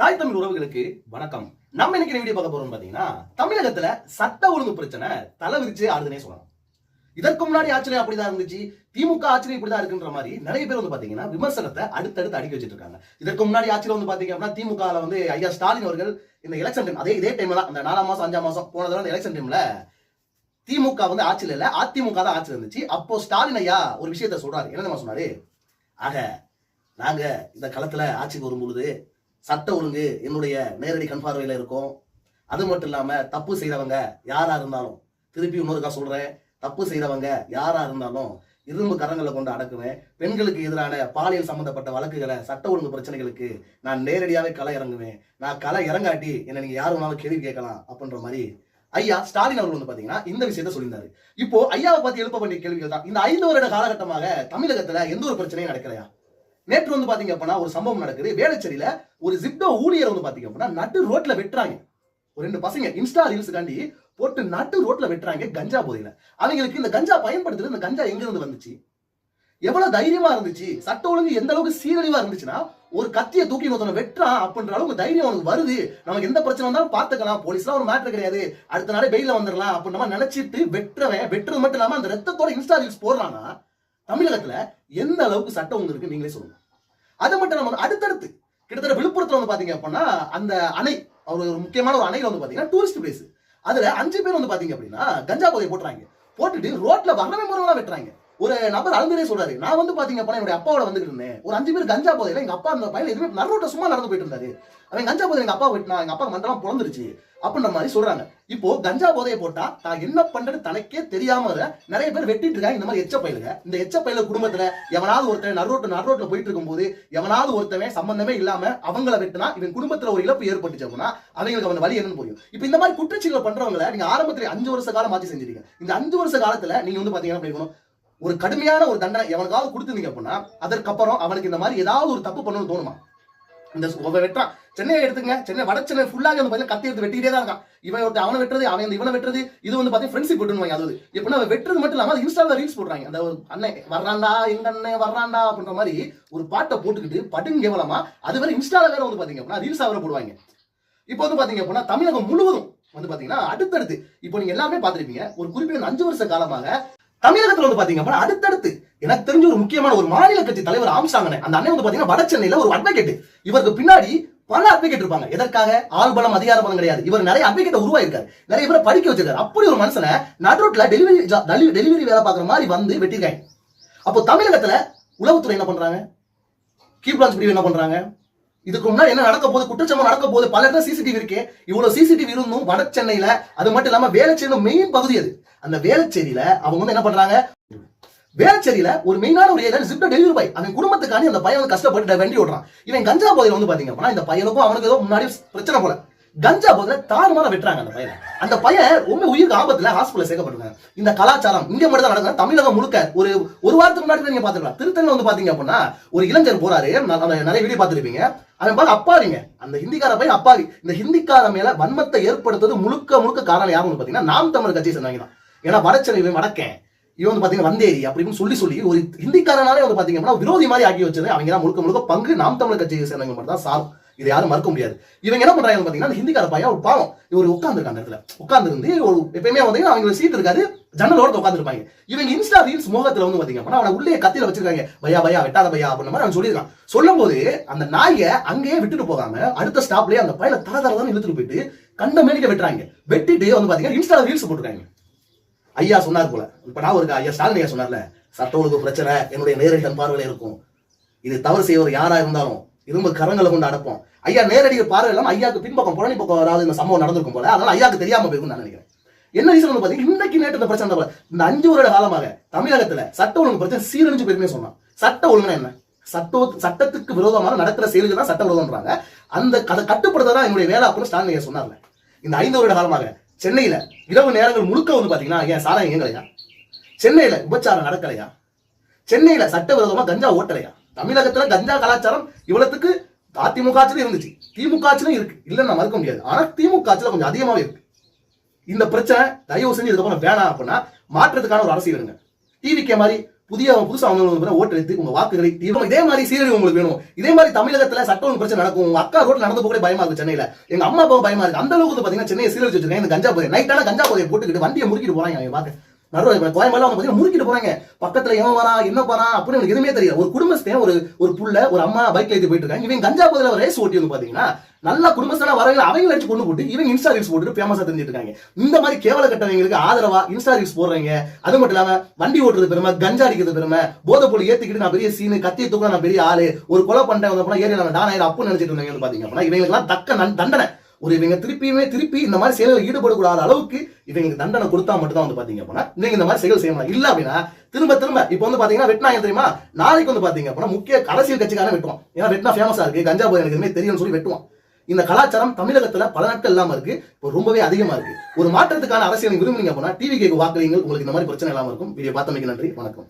தாய் தமிழ் உறவுகளுக்கு வணக்கம். நம்ம இன்னைக்கு வீடியோ பார்க்க போறோம் பாத்தீங்கன்னா தமிழகத்துல சட்ட ஒழுங்கு பிரச்சனை தலை விரிச்சு ஆடுதுனே சொல்லலாம். இதற்கு முன்னாடி ஆட்சியிலே அப்படிதான் இருந்துச்சு. திமுக ஆட்சியில இப்படிதான் இருக்குன்ற மாதிரி நிறைய பேர் வந்து பாத்தீங்கன்னா விமர்சனத்தை அடுத்தடுத்து அடிக்க வச்சிட்டு இருக்காங்க இதற்கு முன்னாடி ஆட்சியில வந்து பாத்தீங்க அப்படின்னா திமுக வந்து ஐயா ஸ்டாலின் அவர்கள் இந்த எலெக்ஷன் டைம் அதே இதே டைம்ல தான் அந்த நாலாம் மாசம் அஞ்சாம் மாசம் போன தடவை எலெக்ஷன் டைம்ல திமுக வந்து ஆட்சியில் இல்ல அதிமுக தான் ஆட்சியில் இருந்துச்சு. அப்போ ஸ்டாலின் ஐயா ஒரு விஷயத்த சொல்றாரு. என்ன சொன்னாரு? ஆக நாங்க இந்த களத்துல ஆட்சிக்கு வரும்பொழுது சட்ட ஒழுங்கு என்னுடைய நேரடி கண்பார்வையில் இருக்கும். அது மட்டும் இல்லாம தப்பு செய்கிறவங்க யாரா இருந்தாலும் திருப்பி இன்னொருக்கா சொல்றேன். தப்பு செய்கிறவங்க யாரா இருந்தாலும் இரும்பு கரங்களை கொண்டு அடக்குவேன். பெண்களுக்கு எதிரான பாலியல் சம்பந்தப்பட்ட வழக்குகளை சட்ட ஒழுங்கு பிரச்சனைகளுக்கு நான் நேரடியாவே களை இறங்குவேன். நான் களை இறங்காட்டி என்ன நீங்க யார் வேணாலும் கேள்வி கேட்கலாம் அப்படின்ற மாதிரி. ஐயா ஸ்டாலின் அவர்கள் வந்து பாத்தீங்கன்னா இந்த விஷயத்த சொல்லியிருந்தாரு. இப்போ ஐயாவை பத்தி எழுப்ப வேண்டிய கேள்விகள் தான். இந்த ஐந்து வருட காலகட்டமாக தமிழகத்துல எந்த ஒரு பிரச்சனையும் நடக்கலையா? நேற்று வந்து பாத்தீங்க அப்படின்னா ஒரு சம்பவம் நடக்குது. வேளச்சேரியில ஒரு ஜிப்டோ ஊழியர் வந்து பாத்தீங்க அப்படின்னா நட்டு ரோட்ல வெட்டுறாங்க. ஒரு ரெண்டு பசங்க இன்ஸ்டா ரீல்ஸுக்காண்டி போட்டு நட்டு ரோட்ல வெட்டுறாங்க கஞ்சா போதையில. அவங்களுக்கு இந்த கஞ்சா பயன்படுத்துறது இந்த கஞ்சா எங்க இருந்து வந்துச்சு? எவ்வளவு தைரியமா இருந்துச்சு? சட்ட ஒழுங்கு எந்த அளவுக்கு சீரழிவா இருந்துச்சுன்னா ஒரு கத்தியை தூக்கி ஒருத்தனை வெட்டுறான் அப்படின்ற அளவுக்கு தைரியம் அவனுக்கு வருது. நமக்கு எந்த பிரச்சனை வந்தாலும் பார்த்துக்கலாம். போலீஸ்லாம் ஒரு மேட்டர் கிடையாது. அடுத்த நாளே பெயில வந்துடலாம் அப்படின்ற நம்ம நினைச்சிட்டு வெட்டுறவன் வெட்டுறது மட்டும் இல்லாம அந்த ரத்தத்தோட இன்ஸ்டா ரீல்ஸ் போடுறான்னா தமிழகத்துல எந்த அளவுக்கு சட்டம் ஒழுங்கு இருக்கு நீங்களே சொல்லுங்க. அது மட்டும் நம்ம அடுத்தடுத்து கிட்டத்தட்ட விழுப்புரத்துல வந்து பாத்தீங்க அப்படின்னா அந்த அணை ஒரு ஒரு முக்கியமான ஒரு அணையில வந்து பாத்தீங்கன்னா டூரிஸ்ட் பிளேஸ் அதுல அஞ்சு பேர் வந்து பாத்தீங்க அப்படின்னா கஞ்சா போதை போட்டுறாங்க. போட்டுட்டு ரோட்ல வரவே முறைலாம் வெட்டுறாங்க. ஒரு நபர் அழுந்தரே சொல்றாரு. நான் வந்து பாத்தீங்க என்னுடைய அப்பாவோட வந்துட்டு இருந்தேன். ஒரு அஞ்சு பேர் கஞ்சா போதையில எங்க அப்பா அந்த பையன் எதுவுமே நரோட்ட சும்மா நடந்து போயிட்டு இருந்தாரு. அவன் கஞ்சா போதை எங்க அப்பா வெட்டினா எங்க அப்பா மண்டலம் பிறந்துருச்சு அப்படின்ற மாதிரி சொல்றாங்க. இப்போ கஞ்சா போதையை போட்டா தான் என்ன பண்றது தனக்கே தெரியாம வர நிறைய பேர் வெட்டிட்டு இருக்காங்க. இந்த மாதிரி எச்ச பயிலுங்க. இந்த எச்ச பயில குடும்பத்துல எவனாவது ஒருத்தன் நரோட்டு நரோட்ல போயிட்டு இருக்கும்போது எவனாவது ஒருத்தவன் சம்பந்தமே இல்லாம அவங்கள வெட்டினா இவன் குடும்பத்துல ஒரு இழப்பு ஏற்பட்டுச்சு அப்படின்னா அவங்களுக்கு அவன் வழி என்னன்னு புரியும். இப்போ இந்த மாதிரி குற்றச்செயல்கள் பண்றவங்கள நீங்க ஆரம்பத்துல அஞ்சு வருஷ காலம் மாத்தி செஞ்சிருக்கீங்க. இந்த அஞ்சு வருஷ காலத்துல நீங்க வந்து பாத்தீங்கன்னா ஒரு கடுமையான ஒரு தண்டனை எவனுக்காவது கொடுத்துருந்தீங்க அப்படின்னா அதற்கப்புறம் அவனுக்கு இந்த மாதிரி ஏதாவது ஒரு தப்பு பண்ணணும்னு தோணுமா? இந்த ஒவ்வொரு வெட்டுறான். சென்னையை எடுத்துங்க சென்னை வட சென்னை ஃபுல்லாக வந்து பார்த்தீங்கன்னா கத்தி எடுத்து வெட்டிகிட்டே தான் இருக்கான். இவன் ஒருத்த அவனை வெட்டுறது அவன் இந்த இவனை வெட்டுறது இது வந்து பார்த்தீங்கன்னா ஃப்ரெண்ட்ஷிப் விட்டுருவாங்க அது. எப்படின்னா அவன் வெட்டுறது மட்டும் இல்லாமல் இன்ஸ்டாவில் ரீல்ஸ் போடுறாங்க. அந்த அண்ணன் வர்றாண்டா எங்க அண்ணன் வர்றாண்டா அப்படின்ற மாதிரி ஒரு பாட்டை போட்டுக்கிட்டு படுங்க கேவலமா அது வேற இன்ஸ்டாவில் வேற வந்து பார்த்தீங்க அப்படின்னா ரீல்ஸ் அவரை போடுவாங்க. இப்போ வந்து பார்த்தீங்க அப்படின்னா தமிழகம் முழுவதும் வந்து பாத்தீங்கன்னா அடுத்தடுத்து இப்போ நீங்க எல்லாமே பார்த்துருப்பீங்க ஒரு குறிப்பிட்ட அஞ்சு வருஷ காலமாக தமிழகத்துல வந்து பாத்தீங்க அப்படின்னா அடுத்தடுத்து எனக்கு தெரிஞ்ச ஒரு முக்கியமான ஒரு மாநில கட்சி தலைவர் ஆம்சாங்கனே அந்த அண்ணன் வந்து பாத்தீங்கன்னா வட சென்னையில ஒரு அட்வொகேட் இவருக்கு பின்னாடி பல அட்வொகேட் இருப்பாங்க. எதற்காக? ஆள்பலம் அதிகார பலம் கிடையாது. இவர் நிறைய அட்வொகேட் உருவாயிருக்காரு நிறைய பேரை படிக்க வச்சிருக்காரு. அப்படி ஒரு மனுஷனை நடுரோட்ல டெலிவரி டெலிவரி வேலை பார்க்குற மாதிரி வந்து வெட்டிருக்காங்க அப்போ தமிழகத்துல உளவுத்துறை என்ன பண்றாங்க? கீ பிரான்ச் பிரிவு என்ன பண்றாங்க? இதுக்கு முன்னாடி என்ன நடக்க போது குற்றச்சம்பவம் நடக்க போது பல இடத்துல சிசிடிவி இருக்கு. இவ்வளவு சிசிடிவி இருந்தும் வட சென்னையில அது மட்டும் இல்லாம வேளச்சேரியில மெயின் பகுதி அது. அந்த வேலைச்சேரியில அவங்க வந்து என்ன பண்றாங்க? வேலைச்சேரியில ஒரு மெயினான ஒரு ஏரியா ஜிப்ட டெலிவரி பாய் அவன் குடும்பத்துக்காண்டி அந்த பையன் வந்து கஷ்டப்பட்டு வண்டி ஓடுறான் இவன் கஞ்சா போதையில வந்து பாத்தீங்கன்னா இந்த பையனுக்கும் அவனுக்கு ஏதோ முன்னாடி பிரச்சனை போல. கஞ்சா போதுல தாறுமாற வெட்டுறாங்க அந்த பையனை. அந்த பையன் ரொம்ப உயிருக்கு ஆபத்துல ஹாஸ்பிட்டல் சேர்க்கப்பட்டிருக்காங்க இந்த கலாச்சாரம் இங்க மட்டும் தான் நடக்குது. தமிழகம் முழுக்க ஒரு ஒரு வாரத்துக்கு முன்னாடி நீங்க பாத்துக்கலாம் வந்து பாத்தீங்க அப்படின்னா ஒரு இளைஞர் போறாரு. நிறைய வீடியோ பாத்துருப்பீங்க அவன் பார்த்து அப்பாவிங்க. அந்த ஹிந்திக்கார பையன் அப்பாவி. இந்த ஹிந்திக்கார மேல வன்மத்தை ஏற்படுத்துறது முழுக்க முழுக்க காரணம் யாருன்னு பாத்தீங்கன்னா நாம் தமிழ் கட்சியை சொன்னாங்க தான். ஏன்னா வடச்சென்னை இவன் வடக்கேன். இவன் வந்து பாத்தீங்கன்னா வந்தேரி அப்படின்னு சொல்லி சொல்லி ஒரு ஹிந்திக்காரனாலே வந்து பாத்தீங்க அப்படின்னா விரோதி மாதிரி ஆக்கி வச்சது. அவங்க தான் முழுக்க முழுக்க பங்கு நாம் தமிழ் கட்சியை சேர்ந்தவங்க மட்டும் தான் சாரும். இதை யாரும் மறக்க முடியாது. இவங்க என்ன பண்றாங்க பாத்தீங்கன்னா அந்த ஹிந்திக்கார பையன் ஒரு பாவம். இவர் உட்காந்துருக்காங்க அந்த இடத்துல. உட்காந்துருந்து ஒரு எப்பயுமே வந்து அவங்க சீட் இருக்காது ஜன்னலோட உட்காந்துருப்பாங்க இவங்க இன்ஸ்டா ரீல்ஸ் மோகத்துல வந்து பாத்தீங்க அவன அவனை உள்ளே கத்தியில வச்சிருக்காங்க. பையா பையா வெட்டாத பையா அப்படின்ற மாதிரி அவன் சொல்லியிருக்கான். சொல்லும் போது அந்த நாயை அங்கேயே விட்டுட்டு போகாம அடுத்த ஸ்டாப்லயே அந்த பையனை தர தரதான் இழுத்துட்டு போயிட்டு கண்ட மேனிக்க வெட்டுறாங்க. வெட்டிட்டு வந்து பாத்தீங்கன்னா இன்ஸ்டா ரீல்ஸ் போட்டுருக்காங்க. ஐயா சொன்னார் போல. இப்ப நான் ஒரு ஐயா ஸ்டாலின் ஐயா சொன்னார்ல சட்ட ஒழுங்கு பிரச்சனை என்னுடைய நேரடி கண் பார்வையில இருக்கும். இது தவறு செய்வர் யாரா இருந்தாலும் இரும்பு கரங்களை கொண்டு அடப்போம் ஐயா நேரடியாக பார்வை இல்லாமல் ஐயாக்கு பின்பக்கம் புறணி பக்கம் அதாவது இந்த சம்பவம் நடந்திருக்கும் போல அதனால ஐயாக்கு தெரியாம போயிருக்கும் நான் நினைக்கிறேன். என்ன ரீசன் வந்து பாத்தீங்கன்னா இன்னைக்கு நேற்று இந்த பிரச்சனை போல இந்த அஞ்சு வருட காலமாக தமிழகத்துல சட்ட ஒழுங்கு பிரச்சனை சீரழிஞ்சு போயிருமே சொன்னான். சட்ட ஒழுங்குனா என்ன? சட்ட சட்டத்துக்கு விரோதமாக நடக்கிற செயல்கள் தான் சட்ட விரோதம்ன்றாங்க. அந்த அதை கட்டுப்படுத்ததான் என்னுடைய வேலை அப்படின்னு ஸ்டாலின் சொன்னார்ல. இந்த ஐந்து வருட காலமாக சென்னையில இரவு நேரங்கள் முழுக்க வந்து பாத்தீங்கன்னா ஏன் சாராயம் இயங்கலையா? சென்னையில விபச்சாரம் நடக்கலையா? சென்னையில சட்டவிரோதமா கஞ்சா ஓட்டலையா? தமிழகத்துல கஞ்சா கலாச்சாரம் இவ்வளவுக்கு அதிமுக ஆட்சியில இருந்துச்சு. திமுக ஆட்சியிலும் இருக்கு. இல்லைன்னு நான் மறுக்க முடியாது. ஆனா திமுக ஆட்சியில கொஞ்சம் அதிகமாவே இருக்கு. இந்த பிரச்சனை தயவு செஞ்சு இதுக்கப்புறம் வேணாம் அப்படின்னா மாற்றத்துக்கான ஒரு அரசியல் இருங்க. டிவிக்கே மாதிரி புதிய புதுசா அவங்க ஓட்டு எடுத்து உங்க வாக்குகளை தீவிரம் இதே மாதிரி சீரழிவு உங்களுக்கு வேணும். இதே மாதிரி தமிழகத்துல சட்ட பிரச்சனை நடக்கும். உங்க அக்கா ரோட்ல நடந்து போக பயமா இருக்கு சென்னையில. எங்க அம்மா அப்பாவும் பயமா இருக்கு. அந்த அளவுக்கு பாத்தீங்கன்னா சென்னையை சீரழிச்சு வச்சிருக்காங்க இந்த கஞ்சா போதை நைட்டான கஞ்சா போதையை போட்டுக்கிட்டு வண்டியை முறுக்கிட்டு போறாங்க அவங்க பாக்க. நடுவில் கோயம்பேடுல அவங்க பாத்தீங்கன்னா முறுக்கிட்டு போறாங்க. பக்கத்துல எவன் வரா என்ன போறான் அப்படின்னு எனக்கு எதுவுமே தெரியல. ஒரு குடும்பத்தையும் ஒரு ஒரு புள்ள ஒரு அம்மா பைக்ல ஏற்றி போயிட்டு இருக்காங்க. இவன் கஞ்சா பகுதியில் ஒரு ரேஸ் ஓட்டி வந்து பாத்தீங்கன்னா நல்லா குடும்பஸ்தான வரவங்க அவங்க அடிச்சு கொண்டு போட்டு இவங்க இன்ஸ்டா ரீல்ஸ் போட்டுட்டு ஃபேமஸா தெரிஞ்சிட்டு இருக்காங்க. இந்த மாதிரி கேவல கட்டவங்களுக்கு ஆதரவா இன்ஸ்டா ரீல்ஸ் போடுறீங்க அது மட்டும் இல்லாம வண்டி ஓட்டுறது பெருமை கஞ்சா அடிக்கிறது பெருமை போதை பொருள் ஏத்திக்கிட்டு நான் பெரிய சீனு கத்திய தூக்க நான் பெரிய ஆளு ஒரு கொலை பண்ணிட்டேன் வந்து அப்படின்னா ஏரியா நான் டானாயிரம் அப்புன்னு நினைச்சிட்டு இருந்தாங்க பாத்தீங்க அப்படின்னா இவங்களுக்கு தக்க நன்- தண்டனை. ஒரு இவங்க திருப்பியுமே திருப்பி இந்த மாதிரி செயல்கள் ஈடுபடக்கூடாத அளவுக்கு இவங்க தண்டனை கொடுத்தா மட்டும் தான் வந்து பாத்தீங்க அப்படின்னா நீங்க இந்த மாதிரி செயல் செய்யலாம் இல்ல அப்படின்னா திரும்ப திரும்ப இப்போ வந்து பாத்தீங்கன்னா வெட்டினாங்க தெரியுமா? நாளைக்கு வந்து பாத்தீங்க அப்படின்னா முக்கிய அரசியல் கட்சிக்காரன் வெட்டுவான். ஏன்னா வெட்டினா ஃபேமஸா இருக்கு கஞ்சா போய் எனக்கு எதுவுமே தெரியும்னு சொல்லி வெட்டுவான். இந்த கலாச்சாரம் தமிழகத்துல பல நாட்கள் இல்லாம இருக்கு இப்போ ரொம்பவே அதிகமா இருக்கு. ஒரு மாற்றத்துக்கான அரசியல் விரும்புனீங்க அப்படின்னா டிவி கேக்கு வாக்குறீங்க உங்களுக்கு இந்த மாதிரி பிரச்சனை இல்லாம இருக்கும். வீடியோ பார்த்தமைக்கு நன்றி வணக்கம்.